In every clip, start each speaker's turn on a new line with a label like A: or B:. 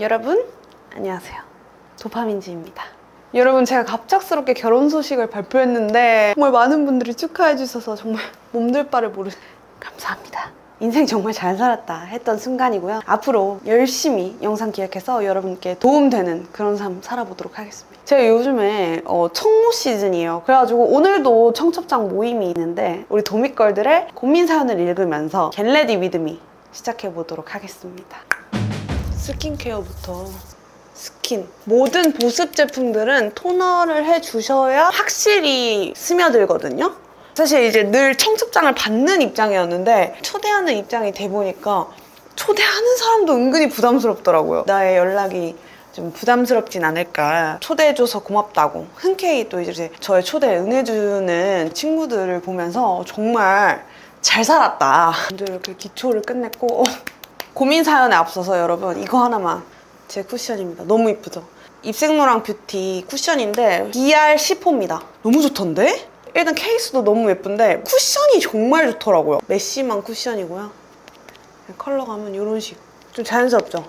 A: 여러분 안녕하세요. 도파민지입니다. 여러분 제가 갑작스럽게 결혼 소식을 발표했는데 정말 많은 분들이 축하해 주셔서 정말 몸둘 바를 모르 감사합니다. 인생 정말 잘 살았다 했던 순간이고요. 앞으로 열심히 영상 기획해서 여러분께 도움되는 그런 삶 살아보도록 하겠습니다. 제가 요즘에 어, 청모 시즌이에요. 그래가지고 오늘도 청첩장 모임이 있는데 우리 도미걸들의 고민 사연을 읽으면서 겟레디 위드미 시작해 보도록 하겠습니다 스킨케어부터. 스킨. 모든 보습 제품들은 토너를 해주셔야 확실히 스며들거든요. 사실 이제 늘 청첩장을 받는 입장이었는데 초대하는 입장이 돼 보니까 초대하는 사람도 은근히 부담스럽더라고요. 나의 연락이 좀 부담스럽진 않을까. 초대해줘서 고맙다고. 흔쾌히 또 이제 저의 초대에 응해주는 친구들을 보면서 정말 잘 살았다. 먼저 이렇게 기초를 끝냈고. 어, 고민 사연에 앞서서 여러분 이거 하나만 제 쿠션입니다. 너무 이쁘죠? 입생로랑 뷰티 쿠션인데 BR 10호입니다. 너무 좋던데? 일단 케이스도 너무 예쁜데 쿠션이 정말 좋더라고요. 메쉬만 쿠션이고요. 컬러감은 이런 식. 좀 자연스럽죠?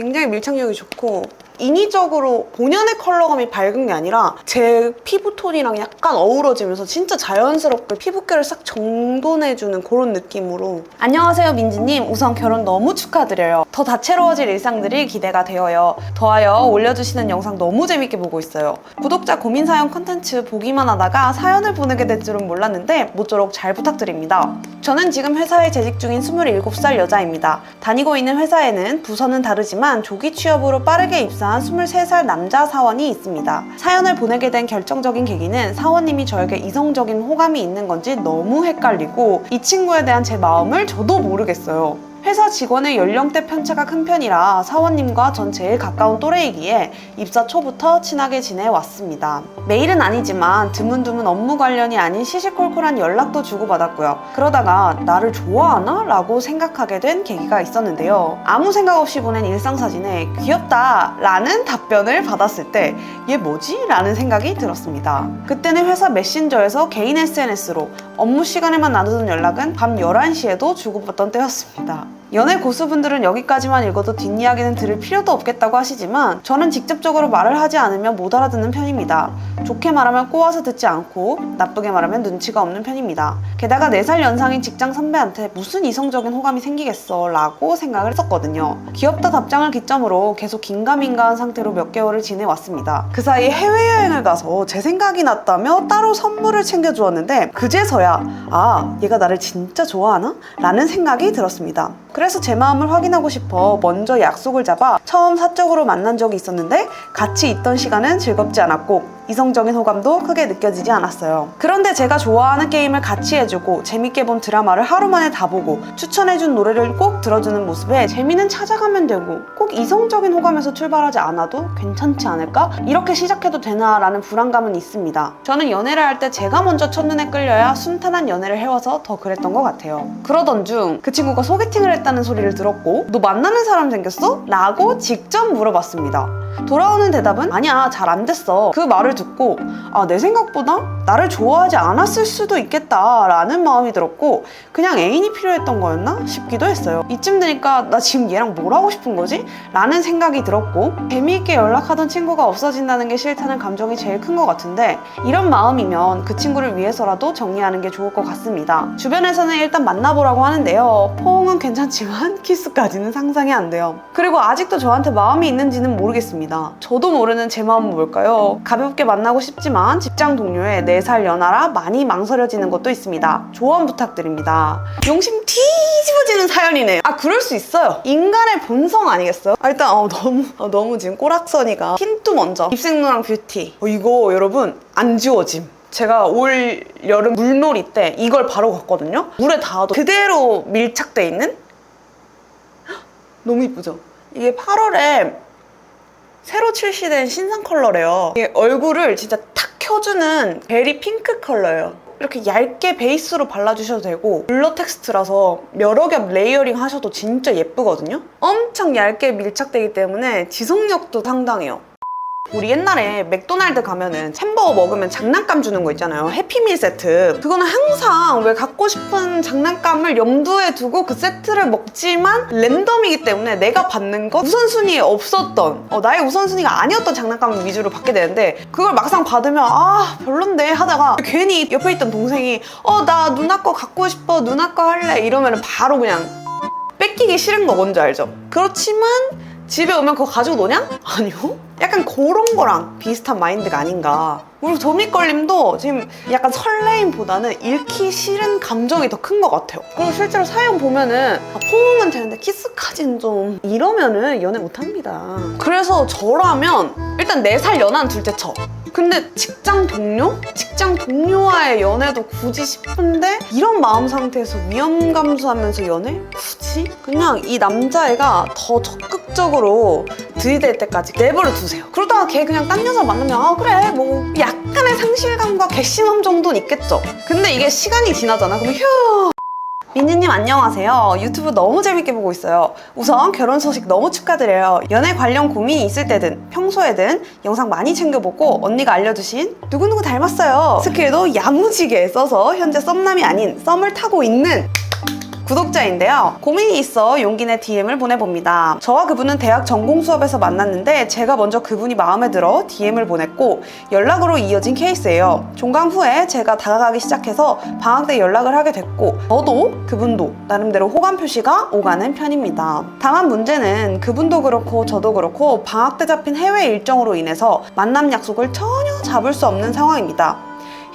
A: 굉장히 밀착력이 좋고 인위적으로 본연의 컬러감이 밝은 게 아니라 제 피부톤이랑 약간 어우러지면서 진짜 자연스럽게 피부결을 싹 정돈해주는 그런 느낌으로. 안녕하세요 민지님. 우선 결혼 너무 축하드려요. 더 다채로워질 일상들이 기대가 되어요. 더하여 올려주시는 영상 너무 재밌게 보고 있어요. 구독자 고민 사연 컨텐츠 보기만 하다가 사연을 보내게 될 줄은 몰랐는데 모쪼록 잘 부탁드립니다 저는 지금 회사에 재직 중인 27살 여자입니다 다니고 있는 회사에는 부서는 다르지만 조기 취업으로 빠르게 입사한 23살 남자 사원이 있습니다. 사연을 보내게 된 결정적인 계기는 사원님이 저에게 이성적인 호감이 있는 건지 너무 헷갈리고 이 친구에 대한 제 마음을 저도 모르겠어요. 회사 직원의 연령대 편차가 큰 편이라 사원님과 전 제일 가까운 또래이기에 입사 초부터 친하게 지내왔습니다. 매일은 아니지만 드문드문 업무 관련이 아닌 시시콜콜한 연락도 주고받았고요. 그러다가 나를 좋아하나? 라고 생각하게 된 계기가 있었는데요. 아무 생각 없이 보낸 일상사진에 귀엽다! 라는 답변을 받았을 때 얘 뭐지? 라는 생각이 들었습니다. 그때는 회사 메신저에서 개인 SNS로 업무 시간에만 나누던 연락은 밤 11시에도 주고받던 때였습니다. 연애 고수분들은 여기까지만 읽어도 뒷이야기는 들을 필요도 없겠다고 하시지만 저는 직접적으로 말을 하지 않으면 못 알아듣는 편입니다. 좋게 말하면 꼬아서 듣지 않고 나쁘게 말하면 눈치가 없는 편입니다. 게다가 4살 연상인 직장 선배한테 무슨 이성적인 호감이 생기겠어 라고 생각을 했었거든요. 귀엽다 답장을 기점으로 계속 긴가민가한 상태로 몇 개월을 지내왔습니다. 그 사이 해외여행을 가서 제 생각이 났다며 따로 선물을 챙겨주었는데 그제서야 아 얘가 나를 진짜 좋아하나? 라는 생각이 들었습니다. 그래서 제 마음을 확인하고 싶어 먼저 약속을 잡아 처음 사적으로 만난 적이 있었는데 같이 있던 시간은 즐겁지 않았고 이성적인 호감도 크게 느껴지지 않았어요. 그런데 제가 좋아하는 게임을 같이 해주고 재밌게 본 드라마를 하루 만에 다 보고 추천해준 노래를 꼭 들어주는 모습에 재미는 찾아가면 되고 꼭 이성적인 호감에서 출발하지 않아도 괜찮지 않을까? 이렇게 시작해도 되나라는 불안감은 있습니다. 저는 연애를 할 때 제가 먼저 첫눈에 끌려야 순탄한 연애를 해와서 더 그랬던 것 같아요. 그러던 중 그 친구가 소개팅을 했다는 소리를 들었고 너 만나는 사람 생겼어? 라고 직접 물어봤습니다. 돌아오는 대답은 아니야 잘 안 됐어 그 말을 듣고 아 내 생각보다 나를 좋아하지 않았을 수도 있겠다 라는 마음이 들었고 그냥 애인이 필요했던 거였나 싶기도 했어요. 이쯤 되니까 나 지금 얘랑 뭘 하고 싶은 거지? 라는 생각이 들었고 재미있게 연락하던 친구가 없어진다는 게 싫다는 감정이 제일 큰 것 같은데 이런 마음이면 그 친구를 위해서라도 정리하는 게 좋을 것 같습니다. 주변에서는 일단 만나보라고 하는데요. 포옹은 괜찮지만 키스까지는 상상이 안 돼요. 그리고 아직도 저한테 마음이 있는지는 모르겠습니다. 저도 모르는 제 마음은 뭘까요? 가볍게 만나고 싶지만 직장 동료의 4살 연하라 많이 망설여지는 것도 있습니다. 조언 부탁드립니다. 용심 뒤집어지는 사연이네요. 아 그럴 수 있어요. 인간의 본성 아니겠어요? 아, 일단 어, 너무 어, 너무 지금 꼬락서니가 힌트 먼저 입생로랑 뷰티 어, 이거 여러분 안 지워짐. 제가 올 여름 물놀이 때 이걸 바로 갔거든요. 물에 닿아도 그대로 밀착돼 있는 헉, 너무 이쁘죠? 이게 8월에 새로 출시된 신상 컬러래요. 이게 얼굴을 진짜 탁 켜주는 베리 핑크 컬러예요. 이렇게 얇게 베이스로 발라주셔도 되고 블러 텍스트라서 여러 겹 레이어링 하셔도 진짜 예쁘거든요. 엄청 얇게 밀착되기 때문에 지속력도 상당해요. 우리 옛날에 맥도날드 가면은 햄버거 먹으면 장난감 주는 거 있잖아요. 해피밀 세트. 그거는 항상 왜 갖고 싶은 장난감을 염두에 두고 그 세트를 먹지만 랜덤이기 때문에 내가 받는 거 우선순위에 없었던 어, 나의 우선순위가 아니었던 장난감 위주로 받게 되는데 그걸 막상 받으면 아 별론데 하다가 괜히 옆에 있던 동생이 어 나 누나 거 갖고 싶어 누나 거 할래 이러면 바로 그냥 뺏기기 싫은 거 뭔지 알죠? 그렇지만 집에 오면 그거 가지고 노냐? 아니요. 약간 그런 거랑 비슷한 마인드가 아닌가. 그리고 도미걸림도 지금 약간 설레임보다는 잃기 싫은 감정이 더 큰 것 같아요. 그리고 실제로 사연 보면은 아, 포옹은 되는데 키스까지는 좀 이러면은 연애 못합니다. 그래서 저라면 일단 4살 연하는 둘째 쳐. 근데 직장 동료? 직장 동료와의 연애도 굳이 싶은데 이런 마음 상태에서 위험 감수하면서 연애? 굳이? 그냥 이 남자애가 더 적극적으로 들이댈 때까지 내버려 두세요. 그러다가 걔 그냥 딴 여자 만나면 아 그래 뭐 약간의 상실감과 괘씸함 정도는 있겠죠. 근데 이게 시간이 지나잖아. 그러면 휴 민지님 안녕하세요. 유튜브 너무 재밌게 보고 있어요. 우선 결혼 소식 너무 축하드려요. 연애 관련 고민이 있을 때든 평소에든 영상 많이 챙겨보고 언니가 알려주신 누구누구 닮았어요. 스킬도 야무지게 써서 현재 썸남이 아닌 썸을 타고 있는 구독자인데요. 고민이 있어 용기 내 DM을 보내봅니다. 저와 그분은 대학 전공 수업에서 만났는데 제가 먼저 그분이 마음에 들어 DM을 보냈고 연락으로 이어진 케이스예요. 종강 후에 제가 다가가기 시작해서 방학 때 연락을 하게 됐고 저도 그분도 나름대로 호감 표시가 오가는 편입니다. 다만 문제는 그분도 그렇고 저도 그렇고 방학 때 잡힌 해외 일정으로 인해서 만남 약속을 전혀 잡을 수 없는 상황입니다.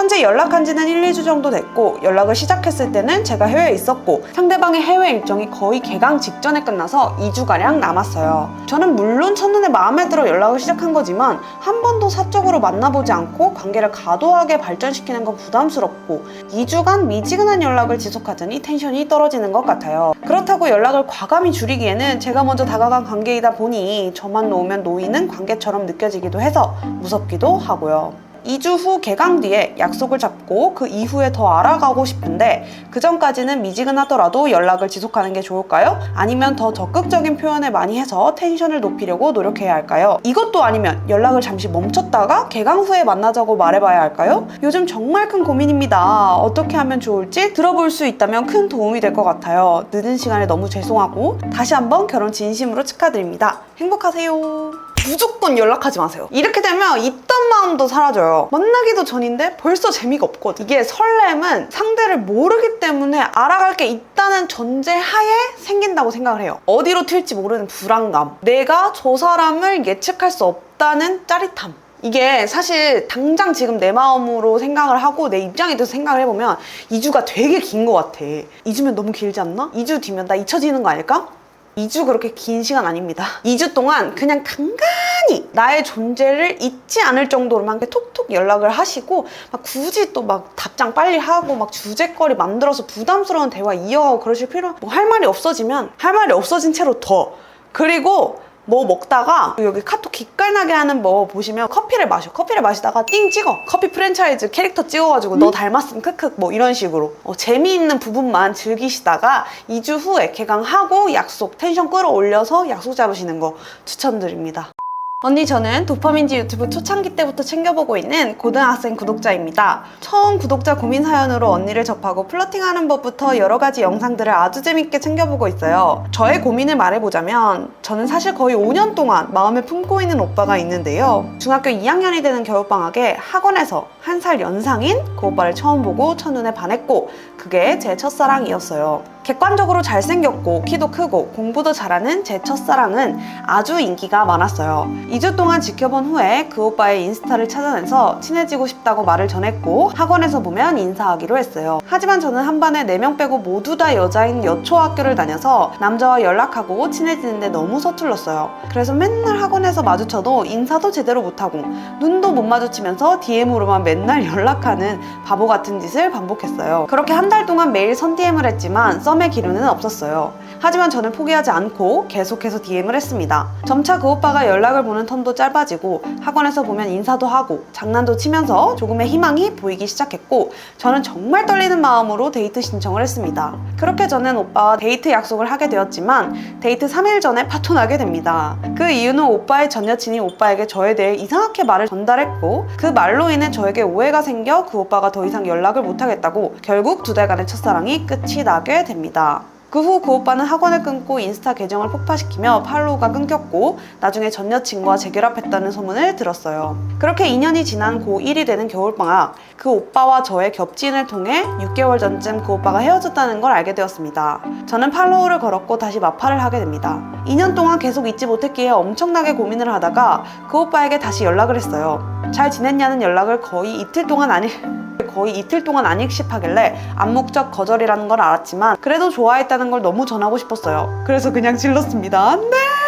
A: 현재 연락한 지는 1, 2주 정도 됐고 연락을 시작했을 때는 제가 해외에 있었고 상대방의 해외 일정이 거의 개강 직전에 끝나서 2주가량 남았어요. 저는 물론 첫눈에 마음에 들어 연락을 시작한 거지만 한 번도 사적으로 만나보지 않고 관계를 과도하게 발전시키는 건 부담스럽고 2주간 미지근한 연락을 지속하자니 텐션이 떨어지는 것 같아요. 그렇다고 연락을 과감히 줄이기에는 제가 먼저 다가간 관계이다 보니 저만 놓으면 놓이는 관계처럼 느껴지기도 해서 무섭기도 하고요. 2주 후 개강 뒤에 약속을 잡고 그 이후에 더 알아가고 싶은데 그 전까지는 미지근하더라도 연락을 지속하는 게 좋을까요? 아니면 더 적극적인 표현을 많이 해서 텐션을 높이려고 노력해야 할까요? 이것도 아니면 연락을 잠시 멈췄다가 개강 후에 만나자고 말해봐야 할까요? 요즘 정말 큰 고민입니다. 어떻게 하면 좋을지 들어볼 수 있다면 큰 도움이 될 것 같아요. 늦은 시간에 너무 죄송하고 다시 한번 결혼 진심으로 축하드립니다. 행복하세요. 무조건 연락하지 마세요. 이렇게 되면 있던 마음도 사라져요. 만나기도 전인데 벌써 재미가 없거든. 이게 설렘은 상대를 모르기 때문에 알아갈 게 있다는 전제 하에 생긴다고 생각을 해요. 어디로 튈지 모르는 불안감. 내가 저 사람을 예측할 수 없다는 짜릿함. 이게 사실 당장 지금 내 마음으로 생각을 하고 내 입장에 대해서 생각을 해보면 2주가 되게 긴 것 같아. 2주면 너무 길지 않나? 2주 뒤면 나 잊혀지는 거 아닐까? 2주 그렇게 긴 시간 아닙니다. 2주 동안 그냥 간간히 나의 존재를 잊지 않을 정도로만 톡톡 연락을 하시고 막 굳이 또 막 답장 빨리 하고 막 주제거리 만들어서 부담스러운 대화 이어가고 그러실 필요 뭐 할 말이 없어지면 할 말이 없어진 채로 더 그리고 뭐 먹다가 여기 카톡 기깔나게 하는 뭐 보시면 커피를 마셔. 커피를 마시다가 띵 찍어. 커피 프랜차이즈 캐릭터 찍어가지고 너 닮았음. 크크. 뭐 이런 식으로. 어, 재미있는 부분만 즐기시다가 2주 후에 개강하고 약속 텐션 끌어올려서 약속 잡으시는 거 추천드립니다 언니 저는 도파민지 유튜브 초창기 때부터 챙겨보고 있는 고등학생 구독자입니다. 처음 구독자 고민 사연으로 언니를 접하고 플러팅하는 법부터 여러 가지 영상들을 아주 재밌게 챙겨보고 있어요. 저의 고민을 말해보자면 저는 사실 거의 5년 동안 마음에 품고 있는 오빠가 있는데요. 중학교 2학년이 되는 겨울방학에 학원에서 한 살 연상인 그 오빠를 처음 보고 첫눈에 반했고 그게 제 첫사랑이었어요. 객관적으로 잘생겼고 키도 크고 공부도 잘하는 제 첫사랑은 아주 인기가 많았어요. 2주 동안 지켜본 후에 그 오빠의 인스타를 찾아내서 친해지고 싶다고 말을 전했고 학원에서 보면 인사하기로 했어요. 하지만 저는 한 반에 4명 빼고 모두 다 여자인 여초학교를 다녀서 남자와 연락하고 친해지는데 너무 서툴렀어요. 그래서 맨날 학원에서 마주쳐도 인사도 제대로 못하고 눈도 못 마주치면서 DM으로만 맨날 연락하는 바보 같은 짓을 반복했어요. 그렇게 한 달 동안 매일 선 DM을 했지만 썸의 기류는 없었어요. 하지만 저는 포기하지 않고 계속해서 DM을 했습니다. 점차 그 오빠가 연락을 보는 텀도 짧아지고 학원에서 보면 인사도 하고 장난도 치면서 조금의 희망이 보이기 시작했고 저는 정말 떨리는 마음으로 데이트 신청을 했습니다. 그렇게 저는 오빠와 데이트 약속을 하게 되었지만 데이트 3일 전에 파토나게 됩니다. 그 이유는 오빠의 전 여친이 오빠에게 저에 대해 이상하게 말을 전달했고 그 말로 인해 저에게 오해가 생겨 그 오빠가 더 이상 연락을 못하겠다고 결국 두 달간의 첫사랑이 끝이 나게 됩니다. 그 후 그 오빠는 학원을 끊고 인스타 계정을 폭파시키며 팔로우가 끊겼고 나중에 전 여친과 재결합했다는 소문을 들었어요. 그렇게 2년이 지난 고1이 되는 겨울방학 그 오빠와 저의 겹친을 통해 6개월 전쯤 그 오빠가 헤어졌다는 걸 알게 되었습니다. 저는 팔로우를 걸었고 다시 마팔을 하게 됩니다. 2년 동안 계속 잊지 못했기에 엄청나게 고민을 하다가 그 오빠에게 다시 연락을 했어요. 잘 지냈냐는 연락을 거의 이틀 동안 안 해. 거의 이틀 동안 안 읽씹하길래 암묵적 거절이라는 걸 알았지만 그래도 좋아했다는 걸 너무 전하고 싶었어요. 그래서 그냥 질렀습니다. 네!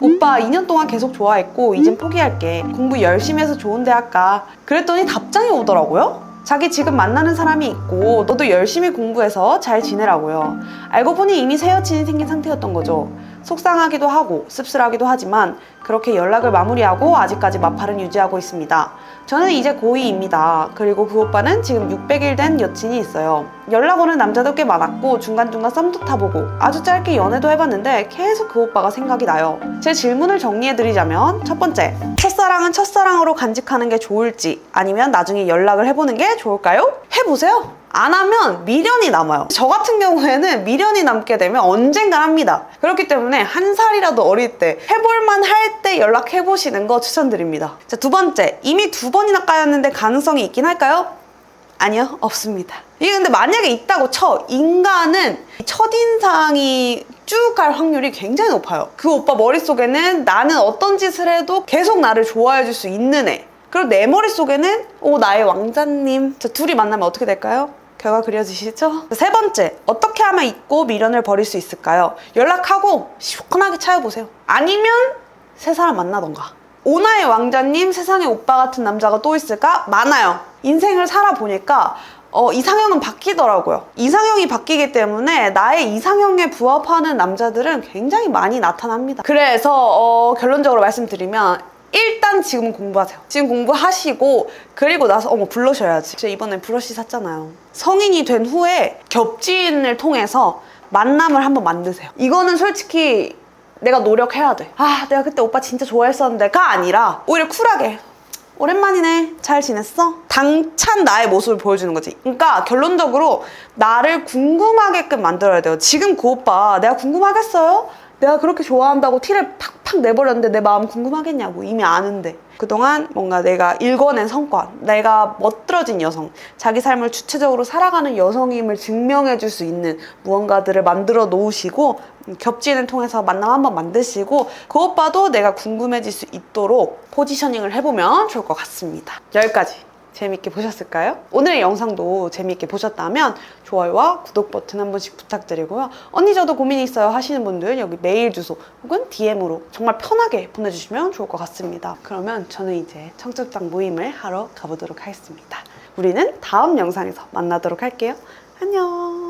A: 오빠 2년 동안 계속 좋아했고 이젠 포기할게. 공부 열심히 해서 좋은 대학 가. 그랬더니 답장이 오더라고요. 자기 지금 만나는 사람이 있고 너도 열심히 공부해서 잘 지내라고요. 알고 보니 이미 새 여친이 생긴 상태였던 거죠. 속상하기도 하고 씁쓸하기도 하지만 그렇게 연락을 마무리하고 아직까지 마팔은 유지하고 있습니다. 저는 이제 고2입니다. 그리고 그 오빠는 지금 600일 된 여친이 있어요. 연락 오는 남자도 꽤 많았고 중간중간 썸도 타보고 아주 짧게 연애도 해봤는데 계속 그 오빠가 생각이 나요. 제 질문을 정리해드리자면 첫 번째, 첫사랑은 첫사랑으로 간직하는 게 좋을지 아니면 나중에 연락을 해보는 게 좋을까요? 해보세요. 안 하면 미련이 남아요. 저 같은 경우에는 미련이 남게 되면 언젠간 합니다. 그렇기 때문에 한 살이라도 어릴 때 해볼만 할 때 연락해보시는 거 추천드립니다. 자, 두 번째. 이미 두 번이나 까였는데 가능성이 있긴 할까요? 아니요, 없습니다. 이게 근데 만약에 있다고 쳐. 인간은 첫인상이 쭉 갈 확률이 굉장히 높아요. 그 오빠 머릿속에는 나는 어떤 짓을 해도 계속 나를 좋아해 줄 수 있는 애. 그리고 내 머릿속에는 오, 나의 왕자님. 자, 둘이 만나면 어떻게 될까요? 결과 그려지시죠? 세 번째, 어떻게 하면 잊고 미련을 버릴 수 있을까요? 연락하고 시원하게 차여보세요. 아니면 새 사람 만나던가. 오나의 왕자님, 세상에 오빠 같은 남자가 또 있을까? 많아요. 인생을 살아보니까 어, 이상형은 바뀌더라고요. 이상형이 바뀌기 때문에 나의 이상형에 부합하는 남자들은 굉장히 많이 나타납니다. 그래서 어, 결론적으로 말씀드리면 일단 지금 공부하세요. 지금 공부하시고 그리고 나서 어머 블러셔야지. 제가 이번에 브러쉬 샀잖아요. 성인이 된 후에 겹지인을 통해서 만남을 한번 만드세요. 이거는 솔직히 내가 노력해야 돼. 아, 내가 그때 오빠 진짜 좋아했었는데가 아니라 오히려 쿨하게. 오랜만이네. 잘 지냈어? 당찬 나의 모습을 보여주는 거지. 그러니까 결론적으로 나를 궁금하게끔 만들어야 돼요. 지금 그 오빠 내가 궁금하겠어요? 내가 그렇게 좋아한다고 티를 팍팍 내버렸는데 내 마음 궁금하겠냐고. 이미 아는데. 그동안 뭔가 내가 일궈낸 성과 내가 멋들어진 여성 자기 삶을 주체적으로 살아가는 여성임을 증명해 줄 수 있는 무언가들을 만들어 놓으시고 겹지는 통해서 만남 한번 만드시고 그 오빠도 내가 궁금해질 수 있도록 포지셔닝을 해보면 좋을 것 같습니다. 여기까지 재밌게 보셨을까요? 오늘의 영상도 재밌게 보셨다면 좋아요와 구독 버튼 한 번씩 부탁드리고요. 언니 저도 고민이 있어요 하시는 분들 여기 메일 주소 혹은 DM으로 정말 편하게 보내주시면 좋을 것 같습니다. 그러면 저는 이제 청첩장 모임을 하러 가보도록 하겠습니다. 우리는 다음 영상에서 만나도록 할게요. 안녕.